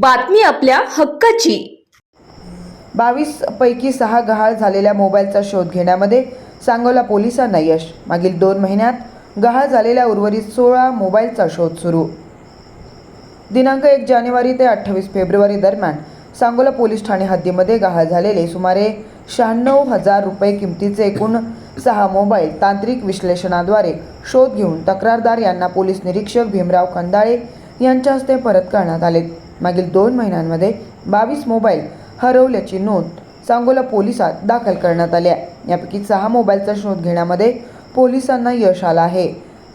बातमी आपल्या हक्काची. बावीस पैकी सहा गहाळ झालेल्या मोबाईलचा शोध घेण्यामध्ये सांगोला पोलिसांना यश. मागील दोन महिन्यात गहाळ झालेल्या उर्वरित सोळा मोबाईलचा शोध सुरू. दिनांक एक जानेवारी ते अठ्ठावीस फेब्रुवारी दरम्यान सांगोला पोलीस ठाणे हद्दीमध्ये गहाळ झालेले सुमारे शहाण्णव हजार रुपये किमतीचे एकूण सहा मोबाईल तांत्रिक विश्लेषणाद्वारे शोध घेऊन तक्रारदार यांना पोलीस निरीक्षक भीमराव खंदाळे यांच्या हस्ते परत करण्यात आले मागील दोन महिन्यांमध्ये बावीस मोबाईल हरवल्याची नोंद सांगोला पोलिसात दाखल करण्यात आल्या यापैकी सहा मोबाईलचा शोध घेण्यामध्ये पोलिसांना यश आलं आहे.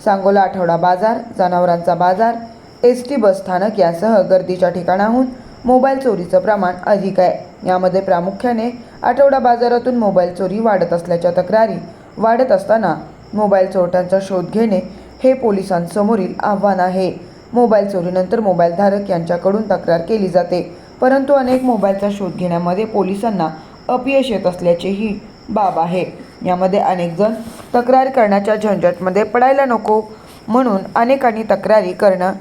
सांगोला आठवडा बाजार जनावरांचा बाजार एस टी बस स्थानक यासह गर्दीच्या ठिकाणाहून मोबाईल चोरीचं प्रमाण अधिक आहे. यामध्ये प्रामुख्याने आठवडा बाजारातून मोबाईल चोरी वाढत असल्याच्या तक्रारी वाढत असताना मोबाईल चोरट्यांचा शोध घेणे हे पोलिसांसमोरील आव्हान आहे. मोबाईल चोरीनंतर मोबाईलधारक यांच्याकडून तक्रार केली जाते. परंतु अनेक मोबाईलचा शोध घेण्यामध्ये पोलिसांना अपयश येत असल्याचीही बाब आहे. यामध्ये अनेक जण तक्रार करण्याच्या झंझटमध्ये पडायला नको म्हणून अनेकांनी तक्रारी करणं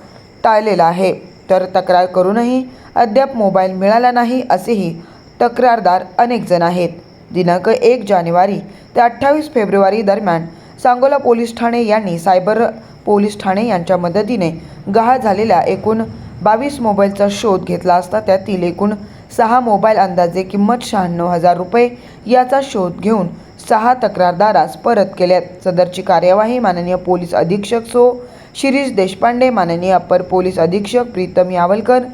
टाळलेलं आहे. तर तक्रार करूनही अद्याप मोबाईल मिळाला नाही असेही तक्रारदार अनेक जण आहेत. दिनांक एक जानेवारी ते अठ्ठावीस फेब्रुवारी दरम्यान सांगोला पोलीस ठाणे यांनी सायबर पोलीस ठाणे यांच्या मदतीने गहाळ झालेल्या एकूण बावीस मोबाईलचा शोध घेतला असता त्यातील एकूण सहा मोबाईल अंदाजे किंमत शहाण्णव हजार रुपये याचा शोध घेऊन सहा तक्रारदारास परत केल्यात. सदरची कार्यवाही माननीय पोलीस अधीक्षक सो. शिरीष देशपांडे माननीय अप्पर पोलीस अधीक्षक प्रीतम यावलकर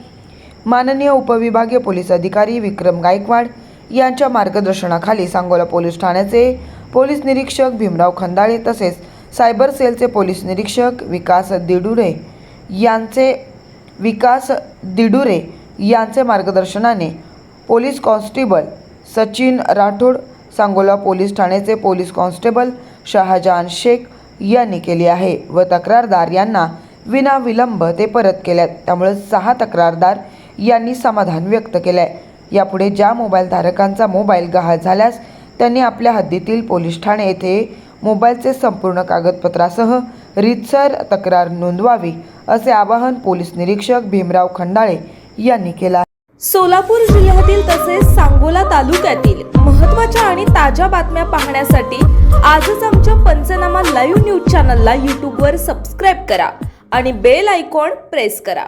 माननीय उपविभागीय पोलीस अधिकारी विक्रम गायकवाड यांच्या मार्गदर्शनाखाली सांगोला पोलीस ठाण्याचे पोलीस निरीक्षक भीमराव खंदाळे तसेच सायबर सेलचे पोलीस निरीक्षक विकास दिडुरे यांचे विकास दिडुरे यांचे मार्गदर्शनाने police constable Sachin Rathod Sangola police ठाण्याचे पोलीस कॉन्स्टेबल शहाजहान शेख यांनी केली आहे व तक्रारदार यांना विनाविलंब ते परत केल्यात. त्यामुळे सहा तक्रारदार यांनी समाधान व्यक्त केलं आहे यापुढे ज्या मोबाईल धारकांचा मोबाईल गहाळ झाल्यास त्यांनी आपल्या हद्दीतील पोलीस ठाणे येथे मोबाईलचे संपूर्ण कागदपत्रासह रीतसर तक्रार नोंदवावी असे आवाहन पोलीस निरीक्षक भीमराव खंडाळे यांनी केला सोलापूर जिल्ह्यातील तसेच सांगोला तालुक्यातील महत्त्वाच्या आणि ताज्या बातम्या पाहण्यासाठी आजच आमच्या पंचनामा लाईव्ह न्यूज चॅनलला यूट्यूबवर सबस्क्राईब करा आणि बेल आयकॉन प्रेस करा.